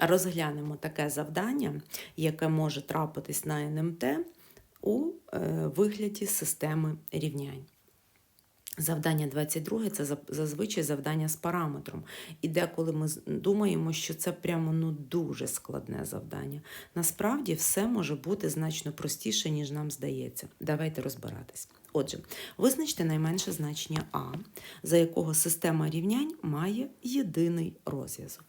Розглянемо таке завдання, яке може трапитись на НМТ у е, вигляді системи рівнянь. Завдання 22 це зазвичай завдання з параметром. І деколи ми думаємо, що це прямо ну дуже складне завдання. Насправді все може бути значно простіше, ніж нам здається. Давайте розбиратись. Отже, визначте найменше значення А, за якого система рівнянь має єдиний розв'язок.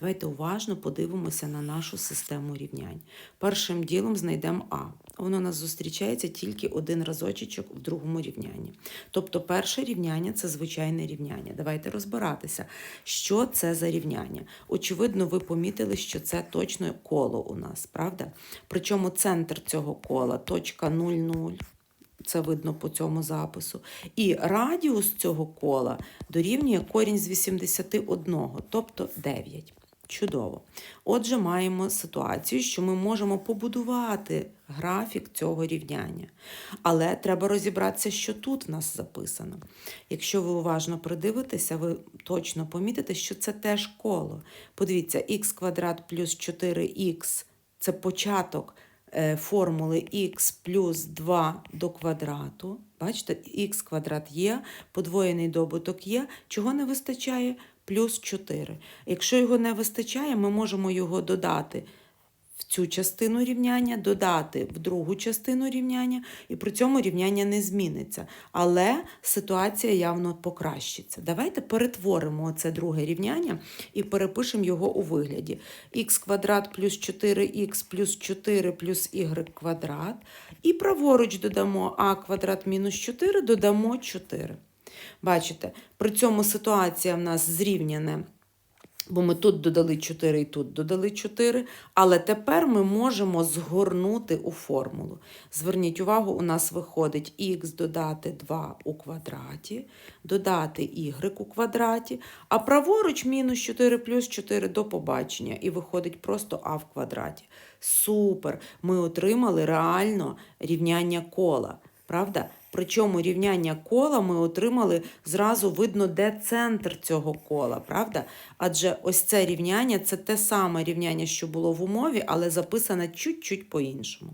Давайте уважно подивимося на нашу систему рівнянь. Першим ділом знайдемо А. Воно у нас зустрічається тільки один разочок в другому рівнянні. Тобто перше рівняння це звичайне рівняння. Давайте розбиратися, що це за рівняння. Очевидно, ви помітили, що це точно коло у нас, правда? Причому центр цього кола точка 0,0. Це видно по цьому запису. І радіус цього кола дорівнює корінь з 81, тобто 9. Чудово. Отже, маємо ситуацію, що ми можемо побудувати графік цього рівняння. Але треба розібратися, що тут в нас записано. Якщо ви уважно придивитеся, ви точно помітите, що це теж коло. Подивіться, х квадрат плюс 4х це початок формули х плюс 2 до квадрату. Бачите, х квадрат є, подвоєний добуток є. Чого не вистачає? Плюс 4. Якщо його не вистачає, ми можемо його додати цю частину рівняння, додати в другу частину рівняння, і при цьому рівняння не зміниться. Але ситуація явно покращиться. Давайте перетворимо це друге рівняння і перепишемо його у вигляді х квадрат плюс 4х плюс 4 плюс y квадрат. І праворуч додамо а квадрат мінус 4, додамо 4. Бачите, при цьому ситуація в нас зрівняна Бо ми тут додали 4 і тут додали 4, але тепер ми можемо згорнути у формулу. Зверніть увагу, у нас виходить х додати 2 у квадраті, додати y у квадраті, а праворуч мінус 4 плюс 4 до побачення. І виходить просто а в квадраті. Супер! Ми отримали реально рівняння кола. Правда? Причому рівняння кола ми отримали зразу видно, де центр цього кола, правда? Адже ось це рівняння це те саме рівняння, що було в умові, але записане чуть-чуть по-іншому.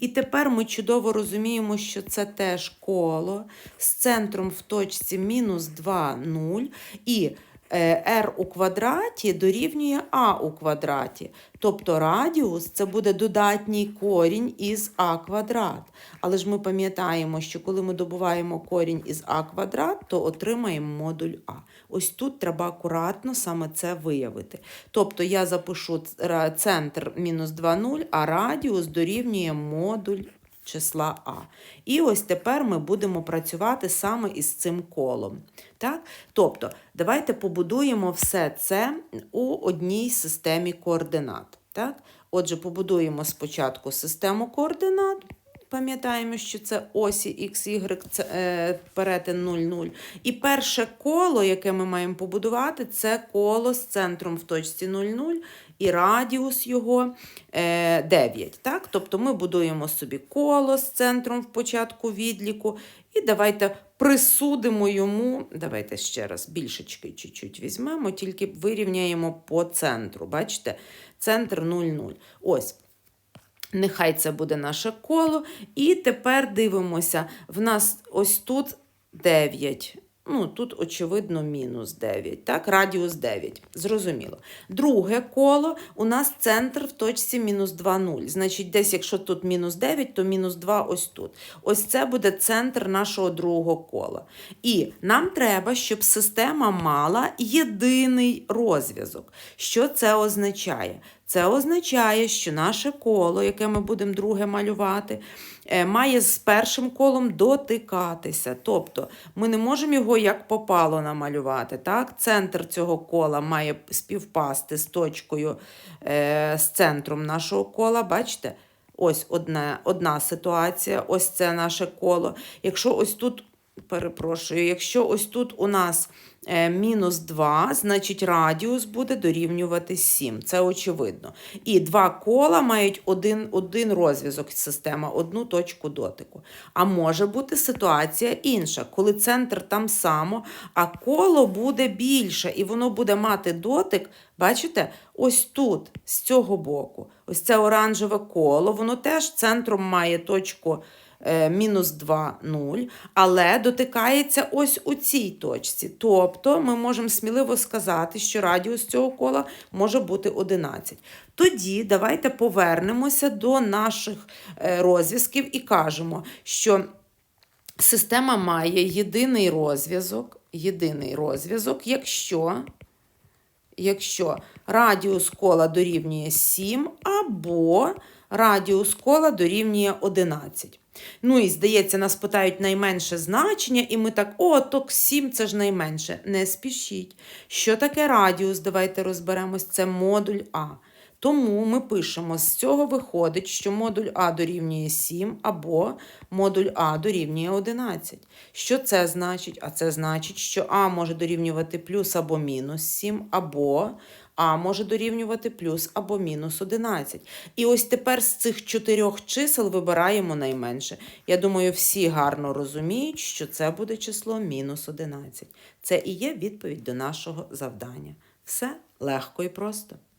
І тепер ми чудово розуміємо, що це теж коло з центром в точці мінус 2, 0. І r у квадраті дорівнює а у квадраті. Тобто радіус це буде додатній корінь із а квадрат. Але ж ми пам'ятаємо, що коли ми добуваємо корінь із а квадрат, то отримаємо модуль А. Ось тут треба акуратно саме це виявити. Тобто я запишу центр мінус 2,0, а радіус дорівнює модуль числа А. І ось тепер ми будемо працювати саме із цим колом. Так? Тобто, давайте побудуємо все це у одній системі координат. Так? Отже, побудуємо спочатку систему координат. Пам'ятаємо, що це осі x, y, це е, перетин 0, 0. І перше коло, яке ми маємо побудувати, це коло з центром в точці 0, 0 і радіус його е, 9. Так? Тобто ми будуємо собі коло з центром в початку відліку. І давайте присудимо йому, давайте ще раз більшечки чуть-чуть візьмемо, тільки вирівняємо по центру. Бачите? Центр 0, 0. Ось. Нехай це буде наше коло. І тепер дивимося, в нас ось тут 9. Ну, тут, очевидно, мінус 9. Так, радіус 9. Зрозуміло. Друге коло у нас центр в точці мінус 2, 0. Значить, десь, якщо тут мінус 9, то мінус 2 ось тут. Ось це буде центр нашого другого кола. І нам треба, щоб система мала єдиний розв'язок. Що це означає? Це означає, що наше коло, яке ми будемо друге малювати, е, має з першим колом дотикатися. Тобто ми не можемо його як попало намалювати. Так? Центр цього кола має співпасти з точкою, е, з центром нашого кола. Бачите? Ось одна, одна ситуація, ось це наше коло. Якщо ось тут, перепрошую, якщо ось тут у нас мінус 2, значить радіус буде дорівнювати 7. Це очевидно. І два кола мають один, один розв'язок система, одну точку дотику. А може бути ситуація інша, коли центр там само, а коло буде більше, і воно буде мати дотик, бачите, ось тут, з цього боку, ось це оранжеве коло, воно теж центром має точку е, мінус 2, 0, але дотикається ось у цій точці. Тобто ми можемо сміливо сказати, що радіус цього кола може бути 11. Тоді давайте повернемося до наших е, розв'язків і кажемо, що система має єдиний розв'язок, єдиний розв'язок, якщо, якщо радіус кола дорівнює 7 або радіус кола дорівнює 11. Ну і здається, нас питають найменше значення, і ми так, о, то 7 це ж найменше. Не спішіть. Що таке радіус? Давайте розберемось. Це модуль А. Тому ми пишемо, з цього виходить, що модуль А дорівнює 7 або модуль А дорівнює 11. Що це значить? А це значить, що А може дорівнювати плюс або мінус 7, або А може дорівнювати плюс або мінус 11. І ось тепер з цих чотирьох чисел вибираємо найменше. Я думаю, всі гарно розуміють, що це буде число мінус 11. Це і є відповідь до нашого завдання. Все легко і просто.